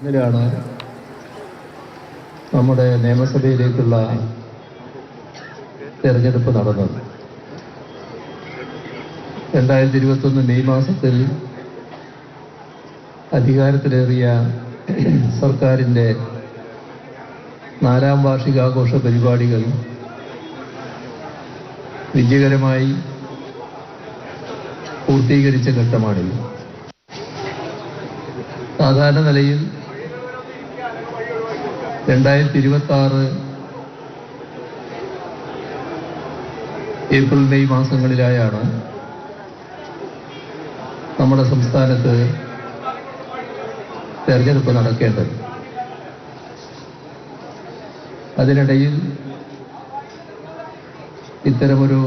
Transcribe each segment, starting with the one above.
ഇന്നലെയാണ് നമ്മുടെ നിയമസഭയിലേക്കുള്ള തെരഞ്ഞെടുപ്പ് നടന്നത്. രണ്ടായിരത്തി ഇരുപത്തൊന്ന് മെയ് മാസത്തിൽ അധികാരത്തിലേറിയ സർക്കാരിന്റെ നാലാം വാർഷികാഘോഷ പരിപാടികൾ വിജയകരമായി പൂർത്തീകരിച്ച ഘട്ടമാണിത്. സാധാരണ നിലയിൽ രണ്ടായിരത്തി ഇരുപത്തി ആറ് ഏപ്രിൽ മെയ് മാസങ്ങളിലായാണ് നമ്മുടെ സംസ്ഥാനത്ത് തെരഞ്ഞെടുപ്പ് നടക്കേണ്ടത്. അതിനിടയിൽ ഇത്തരമൊരു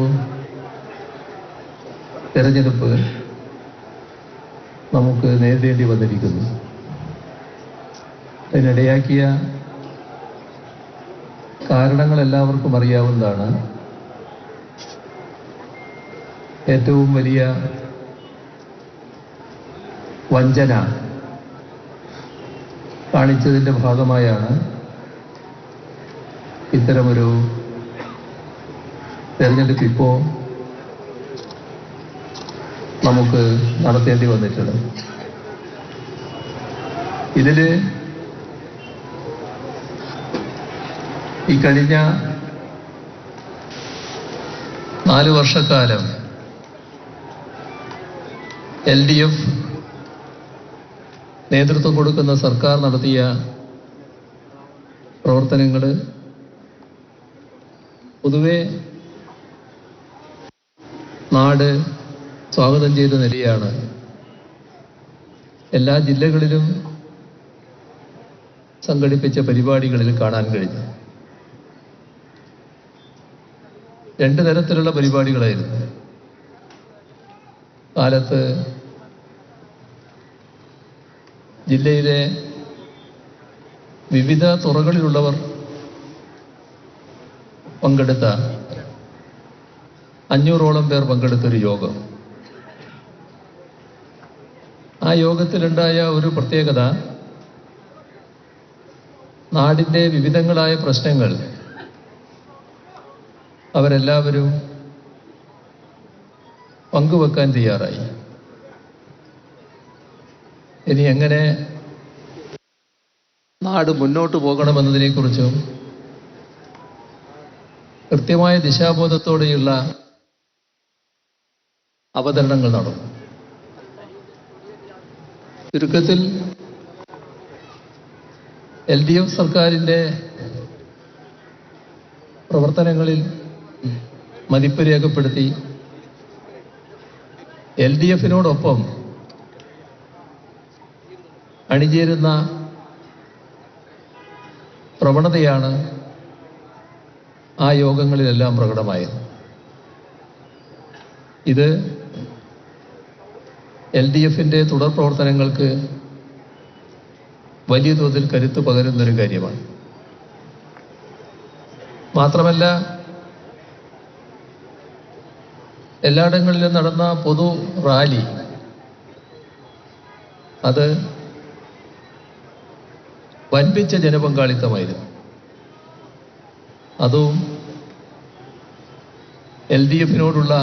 തെരഞ്ഞെടുപ്പ് നമുക്ക് നേരിടേണ്ടി വന്നിരിക്കുന്നു. അതിനിടയാക്കിയ കാരണങ്ങൾ എല്ലാവർക്കും അറിയാവുന്നതാണ്. ഏറ്റവും വലിയ വഞ്ചന കാണിച്ചതിന്റെ ഭാഗമായാണ് ഇത്തരമൊരു തെരഞ്ഞെടുപ്പ് ഇപ്പോൾ നമുക്ക് നടത്തേണ്ടി വന്നിട്ടുള്ളത്. ഇതിൽ ഈ കഴിഞ്ഞ നാല് വർഷക്കാലം എൽ ഡി എഫ് നേതൃത്വം കൊടുക്കുന്ന സർക്കാർ നടത്തിയ പ്രവർത്തനങ്ങൾ പൊതുവെ നാട് സ്വാഗതം ചെയ്ത നിലയാണ്. എല്ലാ ജില്ലകളിലും സംഘടിപ്പിച്ച പരിപാടികളിൽ കാണാൻ കഴിഞ്ഞു. രണ്ട് തരത്തിലുള്ള പരിപാടികളായിരുന്നു. കാലത്ത് ജില്ലയിലെ വിവിധ തുറകളിലുള്ളവർ പങ്കെടുത്ത അഞ്ഞൂറോളം പേർ പങ്കെടുത്തൊരു യോഗം. ആ യോഗത്തിലുണ്ടായ ഒരു പ്രത്യേകത നാടിന്റെ വിവിധങ്ങളായ പ്രശ്നങ്ങൾ അവരെല്ലാവരും പങ്കുവെക്കാൻ തയ്യാറായി. ഇനി എങ്ങനെ നാട് മുന്നോട്ട് പോകണമെന്നതിനെക്കുറിച്ചും കൃത്യമായ ദിശാബോധത്തോടെയുള്ള അവതരണങ്ങൾ നടന്നു. ചുരുക്കത്തിൽ എൽ ഡി എഫ് സർക്കാരിന്റെ പ്രവർത്തനങ്ങളിൽ മതിപ്പ് രേഖപ്പെടുത്തി. എൽ ഡി എഫിനോടൊപ്പം അണിചേരുന്ന പ്രവണതയാണ് ആ യോഗങ്ങളിലെല്ലാം പ്രകടമായത്. ഇത് എൽ ഡി എഫിന്റെ തുടർ പ്രവർത്തനങ്ങൾക്ക് വലിയ തോതിൽ കരുത്ത് പകരുന്നൊരു കാര്യമാണ്. മാത്രമല്ല എല്ലായിടങ്ങളിലും നടന്ന പൊതു റാലി. അത് വൻപിച്ച ജനപങ്കാളിത്തമായിരുന്നു. അതും എൽ ഡി എഫിനോടുള്ള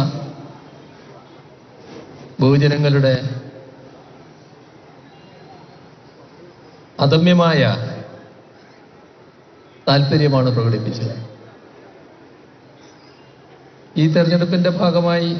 ബഹുജനങ്ങളുടെ അദമ്യമായ താല്പര്യമാണ് പ്രകടിപ്പിച്ചത്. ഈ തെരഞ്ഞെടുപ്പിന്റെ ഭാഗമായി